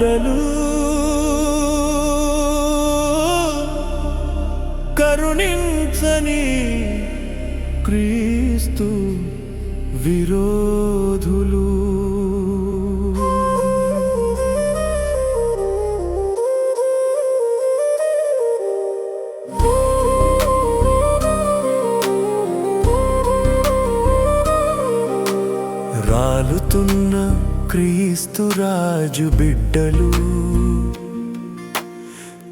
బిడ్డలు కరుణించని క్రీస్తు విరోధులు. రాలుతున్న క్రీస్తు రాజు బిడ్డలు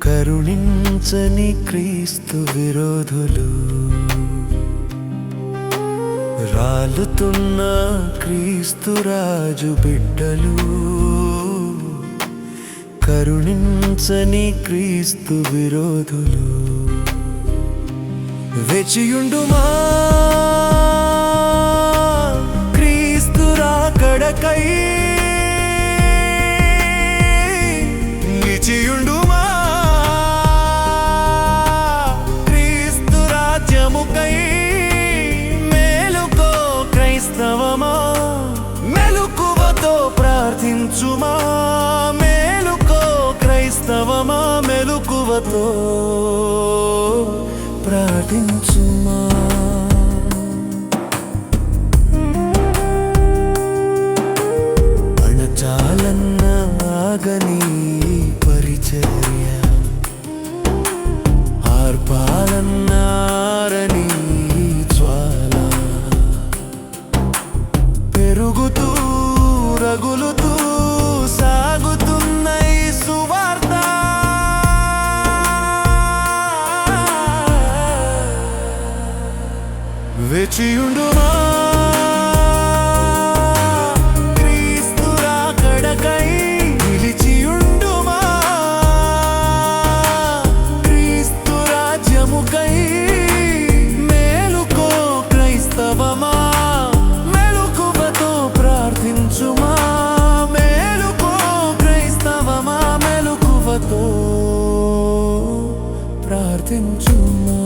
కరుణించని క్రీస్తు విరోధులు రాలుతున్న క్రీస్తు రాజు బిడ్డలు కరుణించని క్రీస్తు విరోధులు వెచియుండుమా క్రీస్తు రాకడకై ప్రార్థించుమా మేలుకో క్రైస్తవమా మెలుకువతో ప్రాటించుమా ప్రార్థించుమా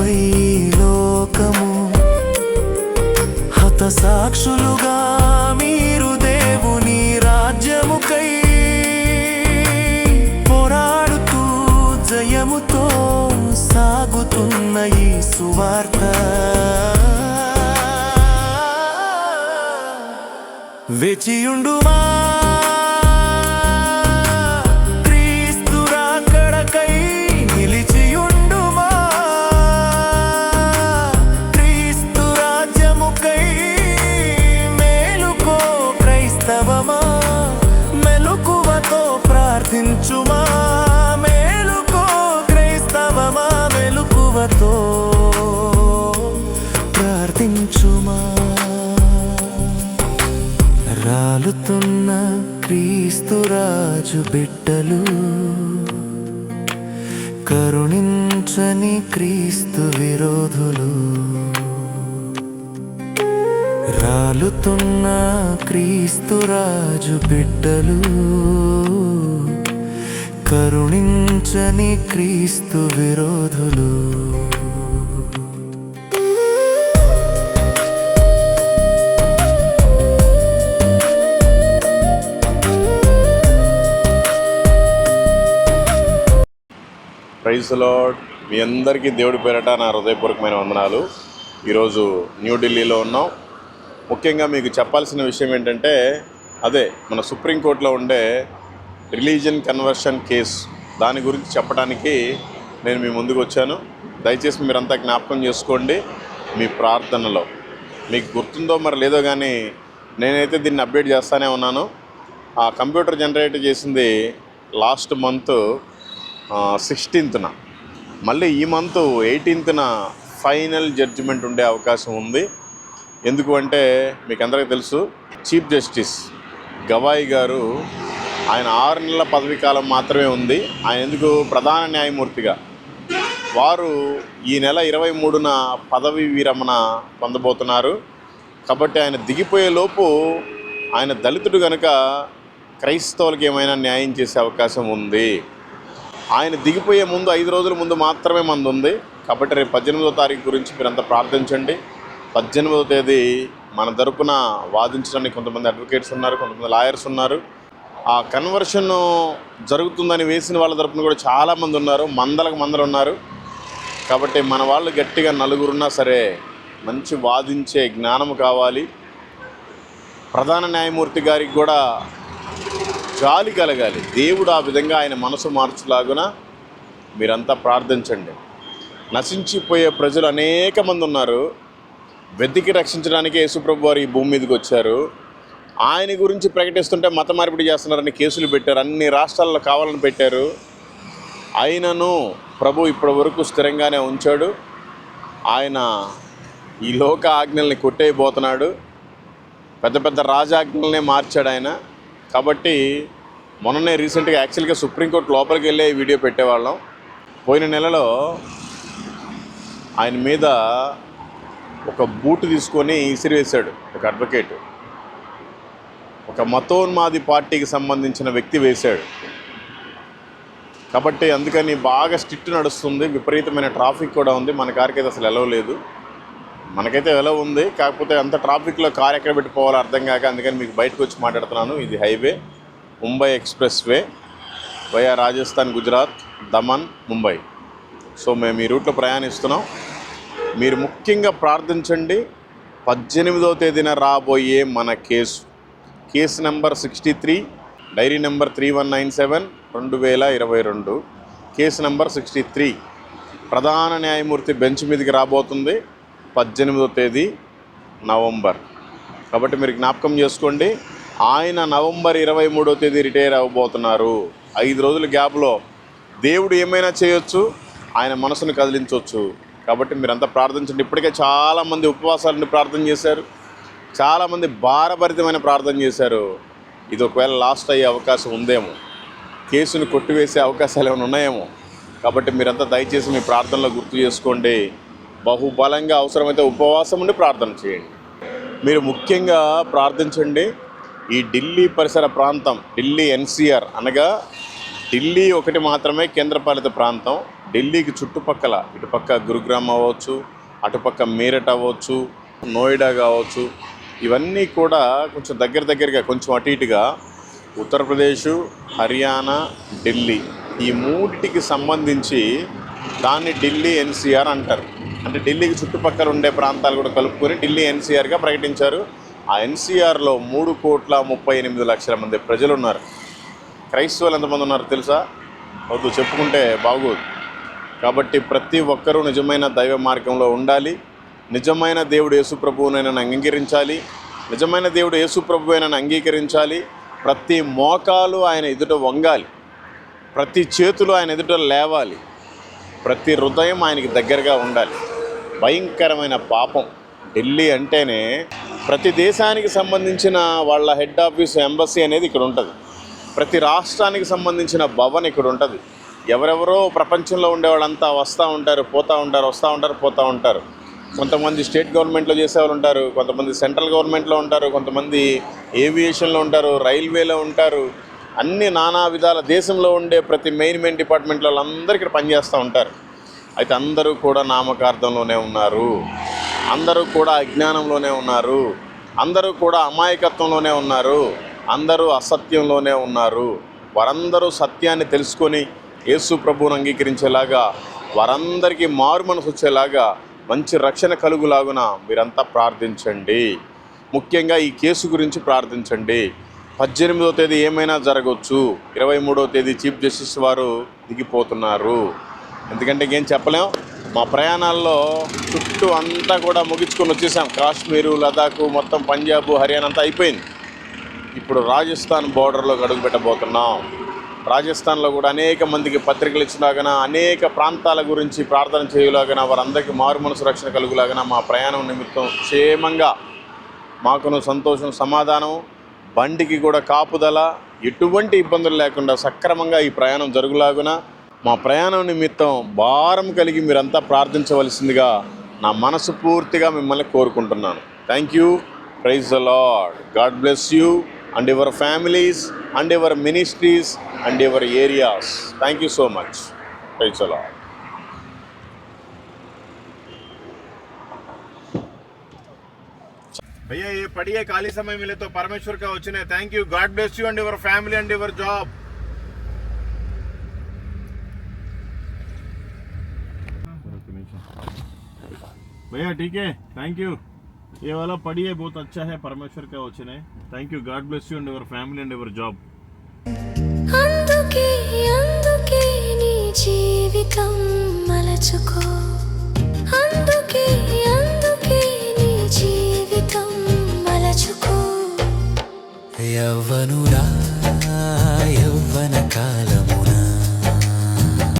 పై లోకము హతసాక్షులుగా మీరు దేవుని రాజ్యముకై పోరాడుతూ జయముతో సాగుతున్న ఈ సువార్త. వేచియుండుమా? క్రీస్తురాజు బిడ్డలు కరుణించని క్రీస్తు విరోధులు. రాలుతున్న క్రీస్తురాజు బిడ్డలు కరుణించని క్రీస్తు విరోధులు. ప్రైజ్ మీ అందరికీ దేవుడి పేరట నా హృదయపూర్వకమైన వందనాలు. ఈరోజు న్యూఢిల్లీలో ఉన్నాం. ముఖ్యంగా మీకు చెప్పాల్సిన విషయం ఏంటంటే అదే మన సుప్రీంకోర్టులో ఉండే రిలీజియన్ కన్వర్షన్ కేస్. దాని గురించి చెప్పడానికి నేను మీ ముందుకు వచ్చాను. దయచేసి మీరంతా జ్ఞాపకం చేసుకోండి మీ ప్రార్థనలో. మీకు గుర్తుందో మరి లేదో కానీ నేనైతే దీన్ని అప్డేట్ చేస్తూనే ఉన్నాను. ఆ కంప్యూటర్ జనరేట్ చేసింది లాస్ట్ మంత్ సిక్స్టీన్త్న మళ్ళీ ఈ మంత్ ఎయిటీన్త్న ఫైనల్ జడ్జిమెంట్ ఉండే అవకాశం ఉంది. ఎందుకు అంటే మీకు అందరికీ తెలుసు చీఫ్ జస్టిస్ గవాయి గారు ఆయన ఆరు నెలల పదవీ కాలం మాత్రమే ఉంది. ఆయన ఎందుకు ప్రధాన న్యాయమూర్తిగా? వారు ఈ నెల ఇరవై మూడున పదవి విరమణ పొందబోతున్నారు. కాబట్టి ఆయన దిగిపోయేలోపు ఆయన దళితుడు కనుక క్రైస్తవులకి ఏమైనా న్యాయం చేసే అవకాశం ఉంది. ఆయన దిగిపోయే ముందు ఐదు రోజుల ముందు మాత్రమే మంది ఉంది. కాబట్టి రేపు పద్దెనిమిదో తారీఖు గురించి మీరంతా ప్రార్థించండి. పద్దెనిమిదో తేదీ మన తరపున వాదించడానికి కొంతమంది అడ్వకేట్స్ ఉన్నారు కొంతమంది లాయర్స్ ఉన్నారు. ఆ కన్వర్షన్ జరుగుతుందని వేసిన వాళ్ళ తరపున కూడా చాలామంది ఉన్నారు మందలకు మందలు ఉన్నారు. కాబట్టి మన వాళ్ళు గట్టిగా నలుగురున్నా సరే మంచి వాదించే జ్ఞానం కావాలి. ప్రధాన న్యాయమూర్తి గారికి కూడా జాలి కలగాలి. దేవుడు ఆ విధంగా ఆయన మనసు మార్చులాగున మీరంతా ప్రార్థించండి. నశించిపోయే ప్రజలు అనేక మంది ఉన్నారు. వెతికి రక్షించడానికి యేసుప్రభు వారు ఈ భూమి మీదకి వచ్చారు. ఆయన గురించి ప్రకటిస్తుంటే మత మార్పిడి చేస్తున్నారని కేసులు పెట్టారు. అన్ని రాష్ట్రాల్లో కావాలని పెట్టారు. ఆయనను ప్రభు ఇప్పటి వరకు స్థిరంగానే ఉంచాడు. ఆయన ఈ లోక ఆజ్ఞల్ని కొట్టేయబోతున్నాడు. పెద్ద పెద్ద రాజాజ్ఞల్నే మార్చాడు ఆయన. కాబట్టి మొన్ననే రీసెంట్గా యాక్చువల్గా సుప్రీంకోర్టు లోపలికి వెళ్ళే వీడియో పెట్టేవాళ్ళం. పోయిన నెలలో ఆయన మీద ఒక బూట్ తీసుకొని ఇసిరివేశాడు ఒక అడ్వకేట్. ఒక మతోన్మాది పార్టీకి సంబంధించిన వ్యక్తి వేశాడు. కాబట్టి అందుకని బాగా స్ట్రిక్ట్ నడుస్తుంది విపరీతమైన ట్రాఫిక్ కూడా ఉంది మన కారుకి అయితే అసలు ఎలవలేదు మనకైతే ఎలా ఉంది? కాకపోతే అంత ట్రాఫిక్లో కార్ ఎక్కడ పెట్టుకోవాలో అర్థం కాక అందుకని మీకు బయటకు వచ్చి మాట్లాడుతున్నాను. ఇది highway Mumbai expressway via Rajasthan Gujarat Daman Mumbai. So మేము ఈ రూట్లో ప్రయాణిస్తున్నాం. మీరు ముఖ్యంగా ప్రార్థించండి. పద్దెనిమిదవ తేదీన రాబోయే మన case. Case number sixty three diary number three one nine seven రెండు వేల ఇరవై రెండు. Case number sixty three. ప్రధాన న్యాయమూర్తి బెంచ్ మీదకి రాబోతుంది. పద్దెనిమిదో తేదీ నవంబర్. కాబట్టి మీరు జ్ఞాపకం చేసుకోండి ఆయన నవంబర్ ఇరవై మూడో తేదీ రిటైర్ అవ్వబోతున్నారు. ఐదు రోజుల గ్యాప్లో దేవుడు ఏమైనా చేయొచ్చు ఆయన మనసును కదిలించవచ్చు కాబట్టి మీరంతా ప్రార్థించండి. ఇప్పటికే చాలామంది ఉపవాసాలను ప్రార్థన చేశారు చాలామంది భారభరితమైన ప్రార్థన చేశారు. ఇది ఒకవేళ లాస్ట్ అయ్యే అవకాశం ఉందేమో కేసును కొట్టివేసే అవకాశాలు ఏమైనా ఉన్నాయేమో. కాబట్టి మీరంతా దయచేసి మీ ప్రార్థనలో గుర్తు చేసుకోండి. బహుబలంగా అవసరమైతే ఉపవాసం ఉండి ప్రార్థన చేయండి. మీరు ముఖ్యంగా ప్రార్థించండి. ఈ ఢిల్లీ పరిసర ప్రాంతం ఢిల్లీ ఎన్సీఆర్ అనగా ఢిల్లీ ఒకటి మాత్రమే కేంద్రపాలిత ప్రాంతం. ఢిల్లీకి చుట్టుపక్కల ఇటుపక్క గురుగ్రామ్ అవ్వచ్చు అటుపక్క మీరట్ అవ్వచ్చు నోయిడా కావచ్చు. ఇవన్నీ కూడా కొంచెం దగ్గర దగ్గరగా కొంచెం అటు ఇటుగా ఉత్తరప్రదేశ్ హర్యానా ఢిల్లీ ఈ మూడిటికి సంబంధించి దాన్ని ఢిల్లీ ఎన్సీఆర్ అంటారు. అంటే ఢిల్లీకి చుట్టుపక్కల ఉండే ప్రాంతాలు కూడా కలుపుకొని ఢిల్లీ ఎన్సీఆర్గా ప్రకటించారు. ఆ ఎన్సీఆర్లో మూడు కోట్ల ముప్పై ఎనిమిది లక్షల మంది ప్రజలు ఉన్నారు. క్రైస్తవులు ఎంతమంది ఉన్నారు తెలుసా? వద్దు చెప్పుకుంటే బాగోదు. కాబట్టి ప్రతి ఒక్కరూ నిజమైన దైవ మార్గంలో ఉండాలి. నిజమైన దేవుడు యేసుప్రభువునైనా అంగీకరించాలి. నిజమైన దేవుడు యేసుప్రభువైనా అంగీకరించాలి. ప్రతి మోకాలు ఆయన ఎదుట వంగాలి. ప్రతి చేతులు ఆయన ఎదుట లేవాలి. ప్రతి హృదయం ఆయనకి దగ్గరగా ఉండాలి. భయంకరమైన పాపం. ఢిల్లీ అంటేనే ప్రతి దేశానికి సంబంధించిన వాళ్ళ హెడ్ ఆఫీస్ ఎంబసీ అనేది ఇక్కడ ఉంటుంది. ప్రతి రాష్ట్రానికి సంబంధించిన భవన్ ఇక్కడ ఉంటుంది. ఎవరెవరో ప్రపంచంలో ఉండేవాళ్ళంతా వస్తూ ఉంటారు పోతూ ఉంటారు వస్తూ ఉంటారు పోతూ ఉంటారు. కొంతమంది స్టేట్ గవర్నమెంట్లో చేసేవాళ్ళు ఉంటారు కొంతమంది సెంట్రల్ గవర్నమెంట్లో ఉంటారు కొంతమంది ఏవియేషన్లో ఉంటారు రైల్వేలో ఉంటారు. అన్ని నానా విధాల దేశంలో ఉండే ప్రతి మెయిన్ మెయిన్ డిపార్ట్మెంట్లో వాళ్ళందరూ ఇక్కడ పనిచేస్తూ ఉంటారు. అయితే అందరూ కూడా నామకార్థంలోనే ఉన్నారు. అందరూ కూడా అజ్ఞానంలోనే ఉన్నారు. అందరూ కూడా అమాయకత్వంలోనే ఉన్నారు. అందరూ అసత్యంలోనే ఉన్నారు. వారందరూ సత్యాన్ని తెలుసుకొని యేసు ప్రభువును అంగీకరించేలాగా వారందరికీ మారు మనసు వచ్చేలాగా మంచి రక్షణ కలుగులాగున మీరంతా ప్రార్థించండి. ముఖ్యంగా ఈ కేసు గురించి ప్రార్థించండి. పద్దెనిమిదో తేదీ ఏమైనా జరగవచ్చు ఇరవై మూడో తేదీ చీఫ్ జస్టిస్ వారు దిగిపోతున్నారు. ఎందుకంటే ఇంకేం చెప్పలేం. మా ప్రయాణాల్లో చుట్టూ అంతా కూడా ముగించుకొని వచ్చేసాం. కాశ్మీరు లదాఖ్ మొత్తం పంజాబ్ హర్యానా అంతా అయిపోయింది. ఇప్పుడు రాజస్థాన్ బోర్డర్లో అడుగు పెట్టబోతున్నాం. రాజస్థాన్లో కూడా అనేక మందికి పత్రికలు ఇచ్చినాగన అనేక ప్రాంతాల గురించి ప్రార్థన చేయలాగన వారందరికీ మారు మనసు రక్షణ కలుగులాగన మా ప్రయాణం నిమిత్తం క్షేమంగా మాకును సంతోషం సమాధానం బండికి కూడా కాపుదల ఎటువంటి ఇబ్బందులు లేకుండా సక్రమంగా ఈ ప్రయాణం జరుగులాగున మా ప్రయాణం నిమిత్తం భారం కలిగి మీరంతా ప్రార్థించవలసిందిగా నా మనసు పూర్తిగా మిమ్మల్ని కోరుకుంటున్నాను thank you praise the Lord God bless you and your families and your ministries and your areas thank you so much praise the Lord भैया ये पढ़िए खाली समय मिले तो परमेश्वर का वचन है thank you God bless you and your family and your job भैया ठीक है थैंक यू ये वाला पढ़िए बहुत अच्छा है परमेश्वर का वचन है thank you God bless you and your family and your job అందుకే అందుకే నీ జీవితం మలచుకో అందుకే అందుకే నీ జీవితం మలచుకో యవ్వనుడా యవ్వన